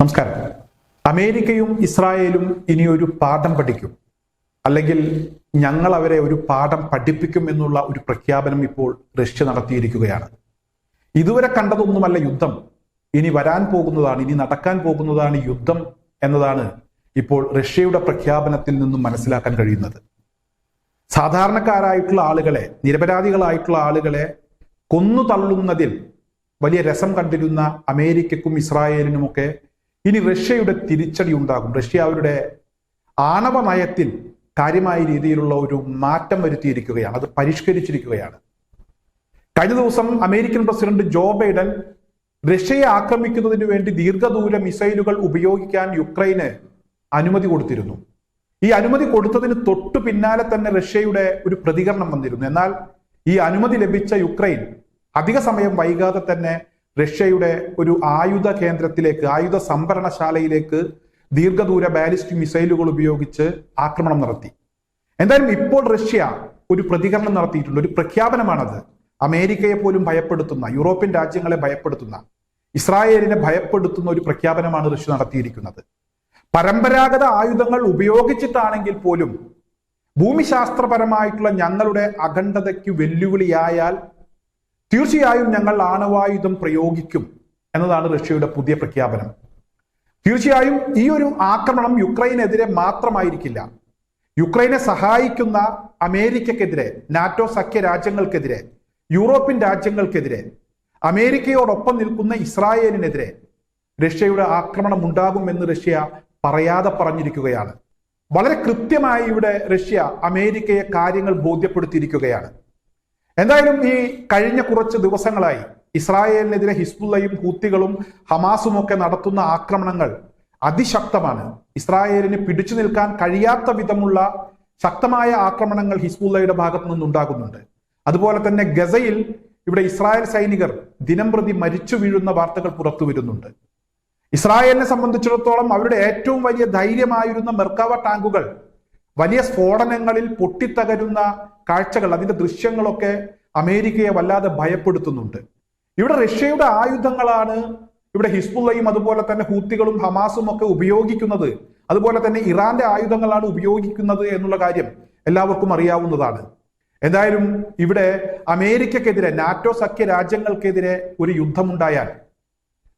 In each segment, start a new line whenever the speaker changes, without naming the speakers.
നമസ്കാരം. അമേരിക്കയും ഇസ്രായേലും ഇനി ഒരു പാഠം പഠിക്കും. അല്ലെങ്കിൽ ഞങ്ങൾ അവരെ ഒരു പാഠം പഠിപ്പിക്കും എന്നുള്ള ഒരു പ്രഖ്യാപനം ഇപ്പോൾ റഷ്യ നടത്തിയിരിക്കുകയാണ്. ഇതുവരെ കണ്ടതൊന്നുമല്ല യുദ്ധം. ഇനി വരാൻ പോകുന്നതാണ് ഇനി നടക്കാൻ പോകുന്നതാണ് യുദ്ധം എന്നതാണ് ഇപ്പോൾ റഷ്യയുടെ പ്രഖ്യാപനത്തിൽ നിന്നും മനസ്സിലാക്കാൻ കഴിയുന്നത്. സാധാരണക്കാരായിട്ടുള്ള ആളുകളെ നിരപരാധികളായിട്ടുള്ള ആളുകളെ കൊന്നു തള്ളുന്നതിൽ വലിയ രസം കണ്ടിരുന്ന അമേരിക്കക്കും ഇസ്രായേലിനുമൊക്കെ ഇനി റഷ്യയുടെ തിരിച്ചടി ഉണ്ടാകും. റഷ്യ അവരുടെ ആണവ നയത്തിൽ കാര്യമായ രീതിയിലുള്ള ഒരു മാറ്റം വരുത്തിയിരിക്കുകയാണ്. അത് പരിഷ്കരിച്ചിരിക്കുകയാണ്. കഴിഞ്ഞ ദിവസം അമേരിക്കൻ പ്രസിഡന്റ് ജോ ബൈഡൻ റഷ്യയെ ആക്രമിക്കുന്നതിന് വേണ്ടി ദീർഘദൂര മിസൈലുകൾ ഉപയോഗിക്കാൻ യുക്രൈന് അനുമതി കൊടുത്തിരുന്നു. ഈ അനുമതി കൊടുത്തതിന് തൊട്ടു പിന്നാലെ തന്നെ റഷ്യയുടെ ഒരു പ്രതികരണം വന്നിരുന്നു. എന്നാൽ ഈ അനുമതി ലഭിച്ച യുക്രൈൻ അധിക സമയം വൈകാതെ തന്നെ റഷ്യയുടെ ഒരു ആയുധ കേന്ദ്രത്തിലേക്ക് ആയുധ സംഭരണശാലയിലേക്ക് ദീർഘദൂര ബാലിസ്റ്റിക് മിസൈലുകൾ ഉപയോഗിച്ച് ആക്രമണം നടത്തി. എന്തായാലും ഇപ്പോൾ റഷ്യ ഒരു പ്രതികരണം നടത്തിയിട്ടുണ്ട് ഒരു പ്രഖ്യാപനമാണത്. അമേരിക്കയെ പോലും ഭയപ്പെടുത്തുന്ന യൂറോപ്യൻ രാജ്യങ്ങളെ ഭയപ്പെടുത്തുന്ന ഇസ്രായേലിനെ ഭയപ്പെടുത്തുന്ന ഒരു പ്രഖ്യാപനമാണ് റഷ്യ നടത്തിയിരിക്കുന്നത്. പരമ്പരാഗത ആയുധങ്ങൾ ഉപയോഗിച്ചിട്ടാണെങ്കിൽ പോലും ഭൂമിശാസ്ത്രപരമായിട്ടുള്ള ഞങ്ങളുടെ അഖണ്ഡതയ്ക്ക് വെല്ലുവിളിയായാൽ തീർച്ചയായും ഞങ്ങൾ ആണവായുധം പ്രയോഗിക്കും എന്നതാണ് റഷ്യയുടെ പുതിയ പ്രഖ്യാപനം. തീർച്ചയായും ഈ ഒരു ആക്രമണം യുക്രൈനെതിരെ മാത്രമായിരിക്കില്ല. യുക്രൈനെ സഹായിക്കുന്ന അമേരിക്കക്കെതിരെ നാറ്റോ സഖ്യ രാജ്യങ്ങൾക്കെതിരെ യൂറോപ്യൻ രാജ്യങ്ങൾക്കെതിരെ അമേരിക്കയോടൊപ്പം നിൽക്കുന്ന ഇസ്രായേലിനെതിരെ റഷ്യയുടെ ആക്രമണം ഉണ്ടാകുമെന്ന് റഷ്യ പറയാതെ പറഞ്ഞിരിക്കുകയാണ്. വളരെ കൃത്യമായി ഇവിടെ റഷ്യ അമേരിക്കയെ കാര്യങ്ങൾ ബോധ്യപ്പെടുത്തിയിരിക്കുകയാണ്. എന്തായാലും ഈ കഴിഞ്ഞ കുറച്ച് ദിവസങ്ങളായി ഇസ്രായേലിനെതിരെ ഹിസ്ബുള്ളയും ഹൂത്തികളും ഹമാസും ഒക്കെ നടത്തുന്ന ആക്രമണങ്ങൾ അതിശക്തമാണ്. ഇസ്രായേലിന് പിടിച്ചു നിൽക്കാൻ കഴിയാത്ത വിധമുള്ള ശക്തമായ ആക്രമണങ്ങൾ ഹിസ്ബുള്ളയുടെ ഭാഗത്തു നിന്നുണ്ടാകുന്നുണ്ട്. അതുപോലെ തന്നെ ഗസയിൽ ഇവിടെ ഇസ്രായേൽ സൈനികർ ദിനംപ്രതി മരിച്ചു വീഴുന്ന വാർത്തകൾ പുറത്തു വരുന്നുണ്ട്. ഇസ്രായേലിനെ സംബന്ധിച്ചിടത്തോളം അവരുടെ ഏറ്റവും വലിയ ധൈര്യമായിരുന്ന മെർക്കാവ ടാങ്കുകൾ വലിയ സ്ഫോടനങ്ങളിൽ പൊട്ടിത്തകരുന്ന കാഴ്ചകൾ അതിന്റെ ദൃശ്യങ്ങളൊക്കെ അമേരിക്കയെ വല്ലാതെ ഭയപ്പെടുത്തുന്നുണ്ട്. ഇവിടെ റഷ്യയുടെ ആയുധങ്ങളാണ് ഇവിടെ ഹിസ്ബുള്ളയും അതുപോലെ തന്നെ ഹൂത്തികളും ഹമാസും ഒക്കെ ഉപയോഗിക്കുന്നത്. അതുപോലെ തന്നെ ഇറാന്റെ ആയുധങ്ങളാണ് ഉപയോഗിക്കുന്നത് എന്നുള്ള കാര്യം എല്ലാവർക്കും അറിയാവുന്നതാണ്. എന്തായാലും ഇവിടെ അമേരിക്കക്കെതിരെ നാറ്റോ സഖ്യ രാജ്യങ്ങൾക്കെതിരെ ഒരു യുദ്ധമുണ്ടായാൽ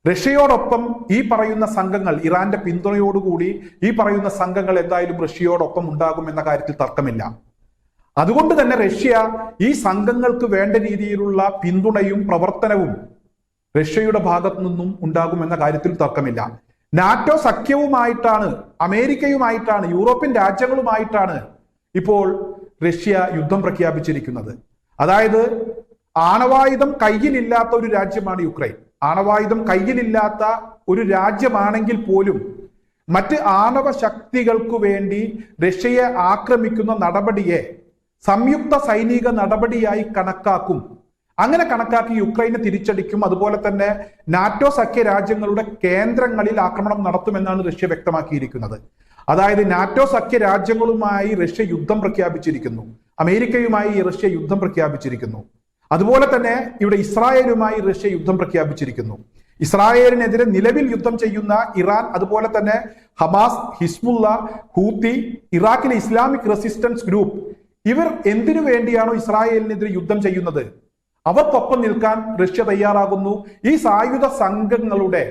റഷ്യയോടൊപ്പം ഈ പറയുന്ന സംഘങ്ങൾ ഇറാന്റെ പിന്തുണയോടുകൂടി ഈ പറയുന്ന സംഘങ്ങൾ എന്തായാലും റഷ്യയോടൊപ്പം ഉണ്ടാകും എന്ന കാര്യത്തിൽ തർക്കമില്ല. അതുകൊണ്ട് തന്നെ റഷ്യ ഈ സംഘങ്ങൾക്ക് വേണ്ട രീതിയിലുള്ള പിന്തുണയും പ്രവർത്തനവും റഷ്യയുടെ ഭാഗത്തു നിന്നും ഉണ്ടാകുമെന്ന കാര്യത്തിൽ തർക്കമില്ല. നാറ്റോ സഖ്യവുമായിട്ടാണ് അമേരിക്കയുമായിട്ടാണ് യൂറോപ്യൻ രാജ്യങ്ങളുമായിട്ടാണ് ഇപ്പോൾ റഷ്യ യുദ്ധം പ്രഖ്യാപിച്ചിരിക്കുന്നത്. അതായത് ആണവായുധം കയ്യിലില്ലാത്ത ഒരു രാജ്യമാണ് യുക്രൈൻ. ആണവായുധം കയ്യിലില്ലാത്ത ഒരു രാജ്യമാണെങ്കിൽ പോലും മറ്റ് ആണവ ശക്തികൾക്കു വേണ്ടി റഷ്യയെ ആക്രമിക്കുന്ന നടപടിയെ സംയുക്ത സൈനിക നടപടിയായി കണക്കാക്കും. അങ്ങനെ കണക്കാക്കി യുക്രൈനെ തിരിച്ചടിക്കും. അതുപോലെ തന്നെ നാറ്റോ സഖ്യ രാജ്യങ്ങളുടെ കേന്ദ്രങ്ങളിൽ ആക്രമണം നടത്തുമെന്നാണ് റഷ്യ വ്യക്തമാക്കിയിരിക്കുന്നത്. അതായത് നാറ്റോ സഖ്യ രാജ്യങ്ങളുമായി റഷ്യ യുദ്ധം പ്രഖ്യാപിച്ചിരിക്കുന്നു. അമേരിക്കയുമായി റഷ്യ യുദ്ധം പ്രഖ്യാപിച്ചിരിക്കുന്നു. അതുപോലെ തന്നെ ഇവിടെ ഇസ്രായേലുമായി റഷ്യ യുദ്ധം പ്രഖ്യാപിച്ചിരിക്കുന്നു. ഇസ്രായേലിനെതിരെ നിലവിൽ യുദ്ധം ചെയ്യുന്ന ഇറാൻ അതുപോലെ തന്നെ ഹമാസ് ഹിസ്ബുള്ള ഹൂത്തി ഇറാഖിലെ ഇസ്ലാമിക് റെസിസ്റ്റൻസ് ഗ്രൂപ്പ് ഇവർ എന്തിനു വേണ്ടിയാണോ ഇസ്രായേലിനെതിരെ യുദ്ധം ചെയ്യുന്നത്? അവർക്കൊപ്പം നിൽക്കാൻ റഷ്യ തയ്യാറാകുന്നു. ഈ സായുധ സംഘങ്ങളുടെ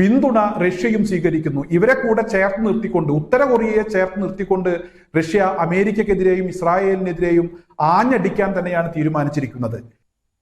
പിന്തുണ റഷ്യയും സ്വീകരിക്കുന്നു. ഇവരെ കൂടെ ചേർത്ത് നിർത്തിക്കൊണ്ട് ഉത്തര കൊറിയയെ ചേർത്ത് നിർത്തിക്കൊണ്ട് റഷ്യ അമേരിക്കക്കെതിരെയും ഇസ്രായേലിനെതിരെയും ആഞ്ഞടിക്കാൻ തന്നെയാണ് തീരുമാനിച്ചിരിക്കുന്നത്.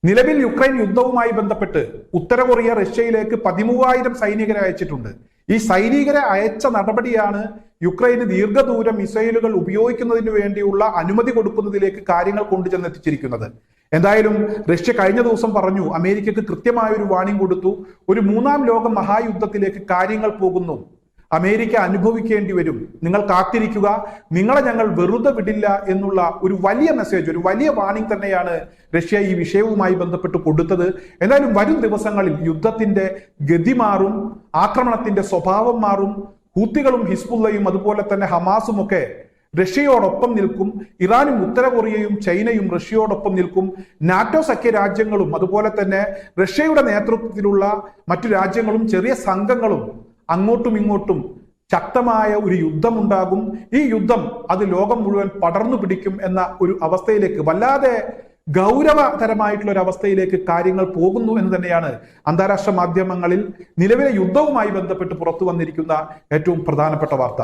നിലവിൽ യുക്രൈൻ യുദ്ധവുമായി ബന്ധപ്പെട്ട് ഉത്തര കൊറിയ റഷ്യയിലേക്ക് പതിമൂവായിരം സൈനികരെ അയച്ചിട്ടുണ്ട്. ഈ സൈനികരെ അയച്ച നടപടിയാണ് യുക്രൈന് ദീർഘദൂര മിസൈലുകൾ ഉപയോഗിക്കുന്നതിന് വേണ്ടിയുള്ള അനുമതി കൊടുക്കുന്നതിലേക്ക് കാര്യങ്ങൾ കൊണ്ടുചെന്നെത്തിച്ചിരിക്കുന്നത്. എന്തായാലും റഷ്യ കഴിഞ്ഞ ദിവസം പറഞ്ഞു അമേരിക്കക്ക് കൃത്യമായ ഒരു വാണിംഗ് കൊടുത്തു. ഒരു മൂന്നാം ലോക മഹായുദ്ധത്തിലേക്ക് കാര്യങ്ങൾ പോകുന്നു. അമേരിക്ക അനുഭവിക്കേണ്ടി വരും. നിങ്ങൾ കാത്തിരിക്കുക. നിങ്ങളെ ഞങ്ങൾ വെറുതെ വിടില്ല എന്നുള്ള ഒരു വലിയ മെസ്സേജ് ഒരു വലിയ വാണിംഗ് തന്നെയാണ് റഷ്യ ഈ വിഷയവുമായി ബന്ധപ്പെട്ട് കൊടുത്തത്. എന്തായാലും വരും ദിവസങ്ങളിൽ യുദ്ധത്തിന്റെ ഗതി മാറും ആക്രമണത്തിന്റെ സ്വഭാവം മാറും. ഹൂത്തികളും ഹിസ്ബുള്ളയും അതുപോലെ തന്നെ ഹമാസും ഒക്കെ റഷ്യയോടൊപ്പം നിൽക്കും ഇറാനും ഉത്തര കൊറിയയും ചൈനയും റഷ്യയോടൊപ്പം നിൽക്കും നാറ്റോ സഖ്യ രാജ്യങ്ങളും അതുപോലെ തന്നെ റഷ്യയുടെ നേതൃത്വത്തിലുള്ള മറ്റു രാജ്യങ്ങളും ചെറിയ സംഘങ്ങളും അങ്ങോട്ടും ഇങ്ങോട്ടും ശക്തമായ ഒരു യുദ്ധമുണ്ടാകും. ഈ യുദ്ധം അത് ലോകം മുഴുവൻ പടർന്നു പിടിക്കും എന്ന ഒരു അവസ്ഥയിലേക്ക് വല്ലാതെ ഗൗരവതരമായിട്ടുള്ള ഒരു അവസ്ഥയിലേക്ക് കാര്യങ്ങൾ പോകുന്നു എന്ന് തന്നെയാണ് അന്താരാഷ്ട്ര മാധ്യമങ്ങളിൽ നിലവിലെ യുദ്ധവുമായി ബന്ധപ്പെട്ട് പുറത്തു വന്നിരിക്കുന്ന ഏറ്റവും പ്രധാനപ്പെട്ട വാർത്ത.